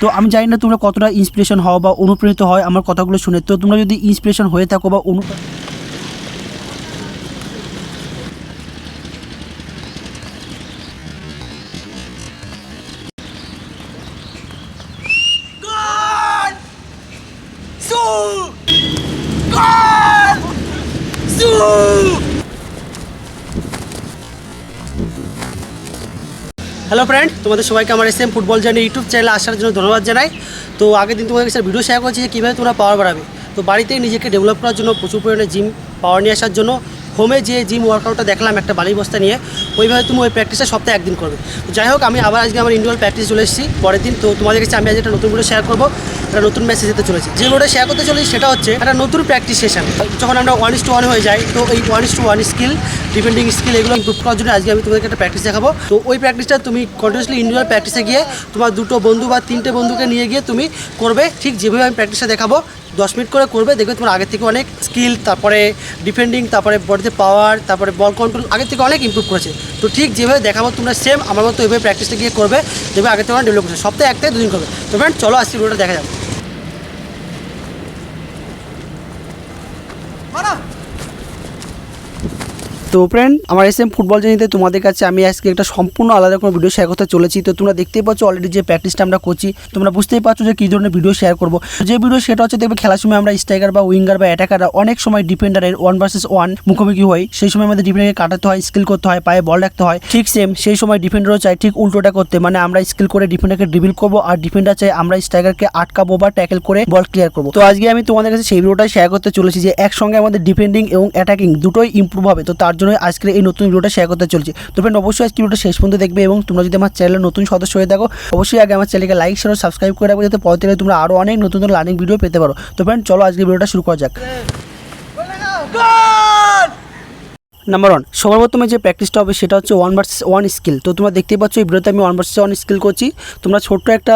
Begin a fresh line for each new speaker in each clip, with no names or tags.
তো আমি জানি না তোমরা কতটা ইন্সপিরেশন হও বা অনুপ্রাণিত হয় আমার কথাগুলো শুনে। তো তোমরা যদি ইন্সপিরেশন হয়ে থাকো বা অনু হ্যালো ফ্রেন্ড তোমাদের সবাইকে আমার এসএম ফুটবল জার্নি ইউটিউব চ্যানেলে আসার জন্য ধন্যবাদ জানাই। তো আগের দিন তোমাদের ভিডিও শেয়ার করছি যে কীভাবে তোমরা পাওয়ার বাড়াবে। তো বাড়িতেই নিজেকে ডেভেলপ করার জন্য প্রচুর পরিমাণে জিম পাওয়ার নিয়ে আসার জন্য হোমে যে জিম ওয়ার্কআউটটা দেখলাম একটা বালি বস্তা নিয়ে, ওইভাবে তুমি ওই প্র্যাকটিসটা সপ্তাহে একদিন করবে। যাই হোক, আমি আবার আজকে আমার ইন্ডিভিজুয়াল প্র্যাকটিস চলে এসেছি, পরের দিন। তো তোমাদের কাছে আমি আজ একটা নতুন ভিডিও শেয়ার করব। একটা নতুন ম্যাচে যেতে চলেছে। যে ভিডিওটা শেয়ার করতে চলেছি সেটা হচ্ছে একটা নতুন প্র্যাকটিস সেশন যখন আমরা ওয়ান ইস টু ওয়ান হয়ে যাই, তো এই one is to one skill defending skill এগুলো ইম্প্রুভ করার জন্য আজকে আমি তোমাদেরকে একটা প্র্যাকটিস দেখাবো। তো ওই প্র্যাকটিসটা তুমি কন্টিনিউসলি ইন্ডিভিজুয়াল প্র্যাকটিসে গিয়ে তোমার দুটো বন্ধু বা তিনটে বন্ধুকে নিয়ে গিয়ে তুমি করবে। ঠিক যেভাবে আমি প্র্যাকটিসটা দেখাবো দশ মিনিট করে করবে, দেখবে তোমার আগের থেকে অনেক স্কিল তারপরে ডিফেন্ডিং তারপরে বডিতে পাওয়ার তারপরে বল কন্ট্রোল আগের থেকে অনেক ইম্প্রুভ করেছে। তো ঠিক যেভাবে দেখাবো তোমরা সেম আমার মতো এভাবে প্র্যাকটিসটা গিয়ে করবে, দেখবে আগের থেকে অনেক ডেভেলপ করছে। সপ্তাহে একটাই দুদিন করবে। তো ফ্রেন্ড চলো আজকে ভিডিওটা দেখা যাবে তো ফ্রেন্ড আমার এস এম ফুটবল জানিতে তোমাদের কাছে আমি আজকে একটা সম্পূর্ণ আলাদা কোনো ভিডিও শেয়ার করতে চলেছি। তো তোমরা দেখতেই পাচ্ছ অলরেডি যে প্র্যাকটিসটা আমরা করছি। তোমরা বুঝতেই পারছ যে কী ধরনের ভিডিও শেয়ার করব। যে ভিডিও সেটা হচ্ছে, দেখবে খেলার সময় আমরা স্ট্রাইকার বা উইঙ্গার বা অ্যাটাকাররা অনেক সময় ডিফেন্ডারের ওয়ান ভার্সেস ওয়ান মুখোমুখি হয় সেই সময় আমাদের ডিফেন্ডারকে কাটাতে হয় স্কিল করতে হয়, পায়ে বল রাখতে হয়। ঠিক সেম সেই সময় ডিফেন্ডারও চাই ঠিক উল্টোটা করতে। মানে আমরা স্কিল করে ডিফেন্ডারকে ড্রিবিল করব আর ডিফেন্ডার চাই আমরা স্ট্রাইকারকে আটকাবো বা ট্যাকেল করে বল ক্লিয়ার করব। তো আজকে আমি তোমাদের কাছে সেই ভিডিওটাই শেয়ার করতে চলেছি যে একসঙ্গে আমাদের ডিফেন্ডিং এবং অ্যাটাকিং দুটোই ইম্প্রুভ হবে। তো তার জন্য আজকের এই নতুন ভিডিওটা শেয়ার করতে চলছি। তো ফ্রেন্ড অবশ্যই আজকে ভিডিওটা শেষ পর্যন্ত দেখবে এবং তোমরা যদি আমার চ্যানেলের নতুন সদস্য হয়ে থাকো, অবশ্যই আগে আমার চ্যানেলকে লাইক শেয়ার সাবস্ক্রাইব করে রাখবে, যাতে পরবর্তীতে তোমরা আরও অনেক নতুন নতুন লার্নিং ভিডিও পেতে পারো। তো ফ্রেন্ড চলো আজকে ভিডিওটা শুরু করা যাক। নাম্বার ওয়ান সবার প্রথমে যে প্র্যাকটিসটা হবে সেটা হচ্ছে ওয়ান ভার্সেস ওয়ান স্কিল তো তোমরা দেখতেই পাচ্ছ, এই ভিডিওতে আমি ওয়ান ভার্সেস ওয়ান স্কিল করছি। তোমরা ছোট্ট একটা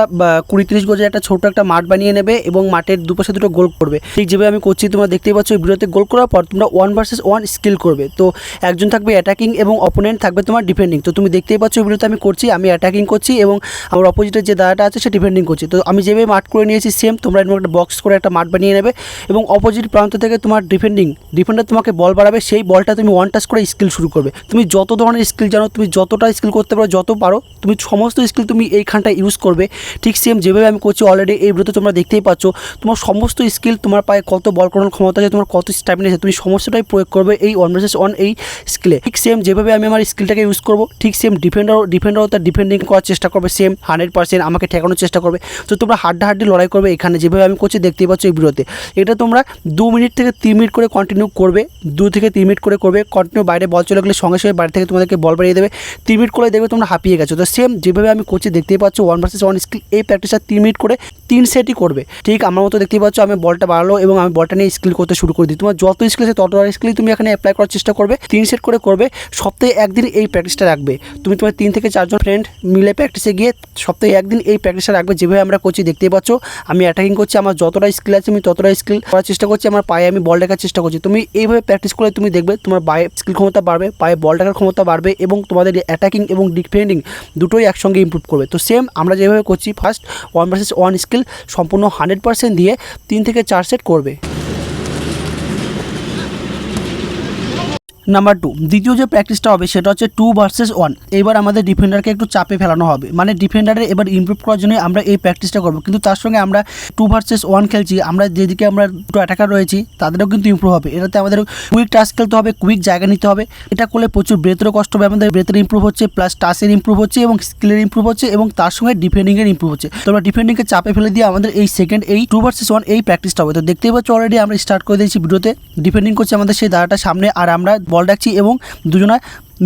কুড়ি তিরিশ গজের একটা ছোট্ট একটা মাঠ বানিয়ে নেবে এবং মাঠের দুপাশে দুটো গোল করবে। ঠিক যেভাবে আমি করছি, তোমরা দেখতেই পাচ্ছ, এই ভিডিওতে গোল করার পর তোমরা ওয়ান ভার্সেস ওয়ান স্কিল করবে। তো একজন থাকবে অ্যাটাকিং এবং অপোনেন্ট থাকবে তোমার ডিফেন্ডিং তো তুমি দেখতেই পাচ্ছ, এই ভিডিওতে আমি করছি, আমি অ্যাটাকিং করছি এবং আমার অপোজিটের যে দাদাটা আছে, সে ডিফেন্ডিং করছি। তো আমি যেভাবে মাঠ করে নিয়েছি সেম তোমরা এরকম একটা বক্স করে একটা মাঠ বানিয়ে নেবে এবং অপোজিট প্রান্ত থেকে তোমার ডিফেন্ডিং ডিফেন্ডার তোমাকে বল বাড়াবে, সেই বলটা তুমি ওয়ান টাচ করে স্কিল শুরু করবে। তুমি যত ধরনের স্কিল জানো, তুমি যতটা স্কিল করতে পারো, যত পারো, তুমি সমস্ত স্কিল তুমি এইখানটা ইউজ করবে। ঠিক সেম যেভাবে আমি করছি অলরেডি এই ভিডিওতে তোমরা দেখতেই পাচ্ছ, তোমার সমস্ত স্কিল তোমার পায়ে কত বল করানোর ক্ষমতা আছে, তোমার কত স্ট্যামিনা আছে, তুমি সমস্তটাই প্রয়োগ করবে এই ওয়ান ভার্সেস ওয়ান এই স্কিলে ঠিক সেম যেভাবে আমি আমার স্কিলটাকে ইউজ করব, ঠিক সেম ডিফেন্ডারও ডিফেন্ডারও তার ডিফেন্ডিং করার চেষ্টা করবে সেম হান্ড্রেড পার্সেন্ট আমাকে ঠেকানোর চেষ্টা করবে। তো তোমরা হাড্ডা হাড্ডি লড়াই করবে এখানে, যেভাবে আমি করছি দেখতেই পাচ্ছ এই ভিডিওতে। এটা তোমরা দু মিনিট থেকে তিন মিনিট করে কন্টিনিউ করবে, দু থেকে তিন মিনিট করে করবে কন্টিনিউ বাইরে বল চলে গেলে সঙ্গে সঙ্গে বাইরে থেকে তোমাদেরকে বল বাড়িয়ে দেবে। তিন মিনিট করে দেখবে তোমরা হাঁপিয়ে গেছো। তো সেম যেভাবে আমি করছি, দেখতেই পাচ্ছ ওয়ান ভার্সেস ওয়ান স্কিল এই প্র্যাকটিসটা তিন মিনিট করে তিন সেটই করবে। ঠিক আমার মতো দেখতেই পাচ্ছ আমি বলটা বাড়ালো এবং আমি বলটা নিয়ে স্কিল করতে শুরু করে দিই। তোমার যত স্কিল আছে, তত স্কিল তুমি এখানে অ্যাপ্লাই করার চেষ্টা করবে। তিন সেট করে করবে, সপ্তাহে একদিন এই প্র্যাকটিসটা রাখবে। তুমি তোমার তিন থেকে চারজন ফ্রেন্ড মিলে প্র্যাকটিসে গিয়ে সপ্তাহে একদিন এই প্র্যাকটিসটা রাখবে। যেভাবে আমরা করছি, দেখতেই পাচ্ছ আমি অ্যাটাকিং করছি, আমার যতটা স্কিল আছে আমি ততটা স্কিল করার চেষ্টা করছি, আমার পায়ে আমি বল রাখার চেষ্টা করছি। তুমি এইভাবে প্র্যাকটিস করলে তুমি দেখবে তোমার পায়ে স্কিল ক্ষমতা বাড়বে, পায়ে বল রাখার ক্ষমতা বাড়বে এবং তোমাদের অ্যাটাকিং এবং ডিফেন্ডিং দুটোই একসঙ্গে ইম্প্রুভ করবে। তো সেম আমরা যেভাবে করছি first one versus one skill সম্পূর্ণ হান্ড্রেড পার্সেন্ট দিয়ে তিন থেকে চার সেট করবে। নাম্বার টু দ্বিতীয় যে প্র্যাকটিসটা হবে সেটা হচ্ছে টু ভার্সেস ওয়ান এবার আমাদের ডিফেন্ডারকে একটু চাপে ফেলানো হবে। মানে ডিফেন্ডারের এবার ইমপ্রুভ করার জন্য আমরা এই প্র্যাকটিসটা করব। কিন্তু তার সঙ্গে আমরা টু ভার্সেস ওয়ান খেলছি, আমরা যেদিকে আমরা দুটো অ্যাটাকার রয়েছি, তাদেরও কিন্তু ইমপ্রুভ হবে। এটাতে আমাদের কুইক টাচ খেলতে হবে কুইক জায়গা নিতে হবে। এটা করলে প্রচুর ব্রেথেরও কষ্ট হবে। আমাদের ব্রেথের ইমপ্রুভ হচ্ছে প্লাস টাচের ইমপ্রুভ হচ্ছে এবং স্কিলের ইমপ্রুভ হচ্ছে এবং তার সঙ্গে ডিফেন্ডিংয়ের ইমপ্রুভ হচ্ছে। তো আমরা ডিফেন্ডিংকে চাপে ফেলে দিয়ে আমাদের এই সেকেন্ড এই টু ভার্সেস ওয়ান এই প্র্যাকটিসটা হবে। তো দেখতেই পাচ্ছ অলরেডি আমরা স্টার্ট করে দিয়েছি ভিডিওতে। ডিফেন্ডিং করছে আমাদের সেই দাঁড়াটা সামনে, আর আমরা রাখছি এবং দুজনা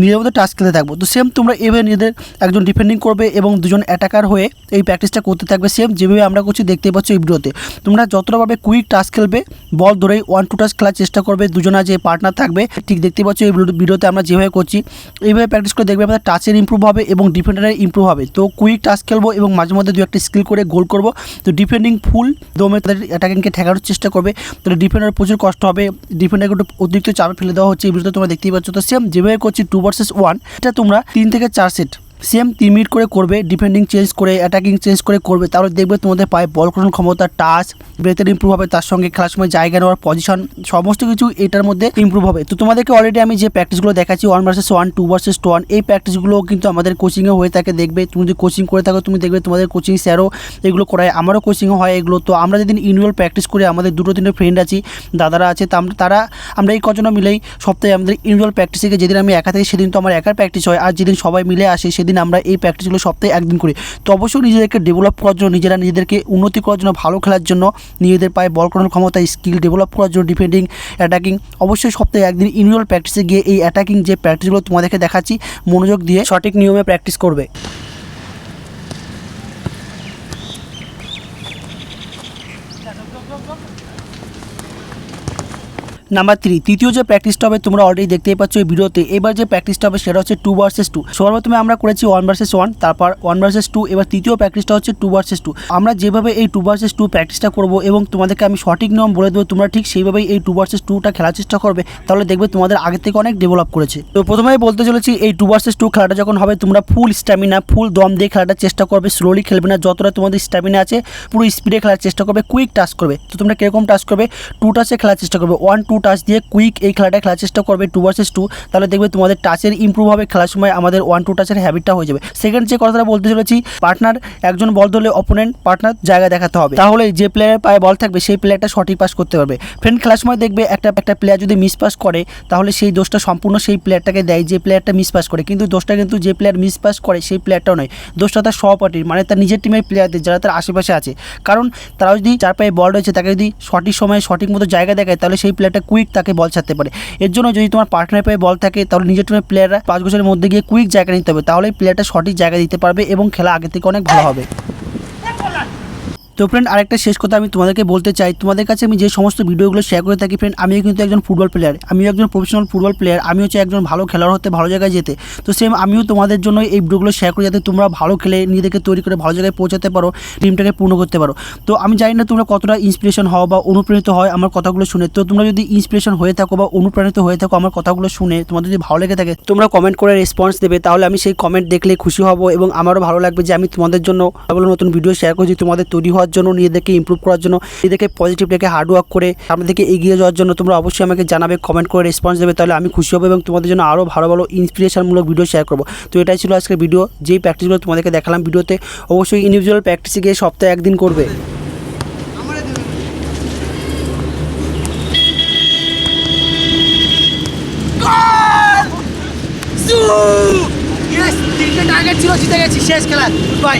নিজের মধ্যে টাচ খেলতে থাকব। তো সেম তোমরা এভাবে নিজেদের একজন ডিফেন্ডিং করবে এবং দুজন অ্যাটাকার হয়ে এই প্র্যাকটিসটা করতে থাকবে। সেম যেভাবে আমরা করছি দেখতে পাচ্ছ এই ভিডিওতে। তোমরা যতটা পারবে কুইক টাচ খেলবে বল ধরেই ওয়ান টু টাচ খেলার চেষ্টা করবে, দুজনা যে পার্টনার থাকবে, ঠিক দেখতে পাচ্ছ এই ভিডিওতে আমরা যেভাবে করছি, এইভাবে প্র্যাকটিস করে দেখবে আমাদের টাচের ইমপ্রুভ হবে এবং ডিফেন্ডারের ইমপ্রুভ হবে। তো কুইক টাচ খেলব এবং মাঝে মধ্যে দু একটা স্কিল করে গোল করব। তো ডিফেন্ডিং ফুল দমে তাদের অ্যাটাকিংকে ঠেকানোর চেষ্টা করবে। তাহলে ডিফেন্ডার প্রচুর কষ্ট হবে। ডিফেন্ডারকে একটু অতিরিক্ত চাপে ফেলে দেওয়া হচ্ছে এই ভিডিওতে তোমরা দেখতেই পাচ্ছ। তো সেম যেভাবে করছি টু ভার্সেস ওয়ান এটা তোমরা তিন থেকে চার সেট সেম তিন মিনিট করে করবে ডিফেন্ডিং চেঞ্জ করে অ্যাটাকিং চেঞ্জ করে করবে তাহলে দেখবে তোমাদের পায়ে বল গ্রহণ ক্ষমতা টাচ ব্রেথের ইম্প্রুভ হবে, তার সঙ্গে খেলার সময় জায়গা নেওয়ার পজিশন সমস্ত কিছু এটার মধ্যে ইম্প্রুভ হবে। তো তোমাদেরকে অলরেডি আমি যে প্র্যাকটিসগুলো দেখাচ্ছি one versus one two versus one এই প্র্যাকটিসগুলো কিন্তু আমাদের কোচিংয়ে হয়ে থাকে, দেখবে তুমি যদি কোচিং করে থাকো, তুমি দেখবে তোমাদের কোচিং স্যারও এগুলো করায়, আমারও কোচিংও হয় এগুলো। তো আমরা যেদিন ইউনিভাল প্র্যাকটিস করি, আমাদের দুটো, তিনটে ফ্রেন্ড আছি, দাদারা আছে, তা তারা, আমরা এই কজনও মিলেই সপ্তাহে আমাদের ইউনিভাল প্র্যাকটিসে যেদিন আমি একা থাকি, সেদিন তো আমার একার প্র্যাকটিস হয়, আর যেদিন সবাই মিলে আসে সেদিন আমরা এই প্র্যাকটিসগুলো সপ্তাহে একদিন করি। তো অবশ্যই নিজেদেরকে ডেভেলপ করার জন্য, নিজেরা নিজেদেরকে উন্নতি করার জন্য, ভালো খেলার জন্য, নিজেদের পায়ে বল করানোর ক্ষমতা স্কিল ডেভেলপ করার জন্য ডিফেন্ডিং অ্যাটাকিং অবশ্যই সপ্তাহে একদিন ইউনিভাল প্র্যাকটিসে গিয়ে এই অ্যাটাকিং যে প্র্যাকটিসগুলো তোমাদেরকে দেখাচ্ছি, মনোযোগ দিয়ে সঠিক নিয়মে প্র্যাকটিস করবে। নাম্বার থ্রি তৃতীয় যে প্র্যাকটিসটা হবে তোমরা অলরেডি দেখতেই পাচ্ছ এই ভিডিওতে, এবার যে প্র্যাকটিসটা হবে সেটা হচ্ছে টু ভার্সেস টু সর্বপ্রথমে আমরা করেছি ওয়ান ভার্সেস ওয়ান তারপর ওয়ান ভার্সেস টু এবার তৃতীয় প্র্যাকটিসটা হচ্ছে টু ভার্সেস টু আমরা যেভাবে এই টু ভার্সেস টু প্র্যাকটিসটা করব এবং তোমাদেরকে আমি সঠিক নিয়ম বলে দেবো, তোমরা ঠিক সেইভাবেই এই টু ভার্সেস টুটা খেলার চেষ্টা করবে, তাহলে দেখবে তোমাদের আগে থেকে অনেক ডেভেলপ করেছে। তো প্রথমেই বলতে চলেছি, এই টু ভার্সেস টু খেলাটা যখন হবে, তোমরা ফুল স্ট্যামিনা ফুল দম দিয়ে খেলাটা চেষ্টা করবে স্লোলি খেলবে না, যতটা তোমাদের স্ট্যামিনা আছে, পুরো স্পিডে খেলার চেষ্টা করবে কুইক টাচ করবে। তো তোমরা কীরকম টাচ করবে টু টাচে খেলার চেষ্টা করবে ওয়ান টু টাচ দিয়ে কুইক এই খেলাটা খেলার চেষ্টা করবে টু ভার্সেস টু তাহলে দেখবে তোমাদের টাচের ইম্প্রুভ হবে, খেলার সময় আমাদের ওয়ান টু টাচের হ্যাবিটটা হয়ে যাবে। সেকেন্ড যে কথাটা বলতে চলেছি পার্টনার একজন বল ধরলে অপোনেন্ট পার্টনার জায়গা দেখাতে হবে। তাহলে যে প্লেয়ারের পায়ে বল থাকবে, সেই প্লেয়ারটা সঠিক পাস করতে পারবে। ফ্রেন্ড খেলার সময় দেখবে একটা একটা প্লেয়ার যদি মিস পাস করে, তাহলে সেই দোষটা সম্পূর্ণ সেই প্লেয়ারটাকে দেয়, যে প্লেয়ারটা মিস পাস করে। কিন্তু দোষটা কিন্তু যে প্লেয়ার মিস পাস করে, সেই প্লেয়ারটাও নয়। দোষটা তার সহপাঠীর মানে তার নিজের টিমের প্লেয়ারদের যারা তার আশেপাশে আছে। কারণ তারা যদি চার পায়ে বল রয়েছে, তাকে যদি সঠিক সময়ে সঠিক মতো জায়গা দেখায়, তাহলে সেই প্লেয়ারটা কুইক তাকে বল ছাড়তে পারে। এর জন্য যদি তোমার পার্টনার পায়ে বল থাকে, তাহলে নিজের টিমের প্লেয়াররা পাঁচ বছরের মধ্যে গিয়ে কুইক জায়গা নিতে হবে। তাহলে প্লেয়ারটা সঠিক জায়গা দিতে পারবে এবং খেলা আগে থেকে অনেক ভালো হবে। তো ফ্রেন্ড আরেকটা শেষ কথা আমি তোমাদেরকে বলতে চাই। তোমাদের কাছে আমি যে সমস্ত ভিডিওগুলো শেয়ার করে থাকি ফ্রেন্ড আমিও কিন্তু একজন ফুটবল প্লেয়ার আমিও একজন প্রফেশনাল ফুটবল প্লেয়ার আমি হচ্ছে একজন ভালো খেলোয়াড় হতে ভালো জায়গায় যেতে। তো সেম আমিও তোমাদের জন্য এই ভিডিওগুলো শেয়ার করি যাতে তোমরা ভালো খেলে, নিজেদেরকে তৈরি করে ভালো জায়গায় পৌঁছাতে পারো ড্রিমটাকে পূর্ণ করতে পারো। তো আমি জানি না তোমরা কতটা ইন্সপিরেশন হও বা অনুপ্রাণিত হয় আমার কথাগুলো শুনে। তো তোমরা যদি ইন্সপিরেশন হয়ে থাকো বা অনুপ্রাণিত হয়ে থাকো আমার কথাগুলো শুনে, তোমাদের যদি ভালো লেগে থাকে, তোমরা কমেন্ট করে রেসপন্স দেবে, তাহলে আমি সেই কমেন্ট দেখলে খুশি হব এবং আমারও ভালো লাগবে যে আমি তোমাদের জন্য ভালো নতুন ভিডিও শেয়ার করছি, তোমাদের তৈরি হওয়ার জন্য, নিজেদেরকে ইমপ্রুভ করার জন্য, নিজেদেরকে পজিটিভ রেখে হার্ড ওয়ার্ক করে সামনের দিকে এগিয়ে যাওয়ার জন্য তোমরা অবশ্যই আমাকে জানাবে কমেন্ট করে রেসপন্স দেবে, তাহলে আমি খুশি হব এবং তোমাদের জন্য আরও ভালো ভালো ইন্সপিরেশনমূলক ভিডিও শেয়ার করব। তো এটাই ছিল আজকের ভিডিও যেই প্র্যাকটিসগুলো তোমাদেরকে দেখালাম ভিডিওতে অবশ্যই ইন্ডিভিজুয়াল প্র্যাকটিসে গিয়ে সপ্তাহে একদিন করবে।
টার্গেট ছিল, জিতে গেছি, শেষ খেলা বাই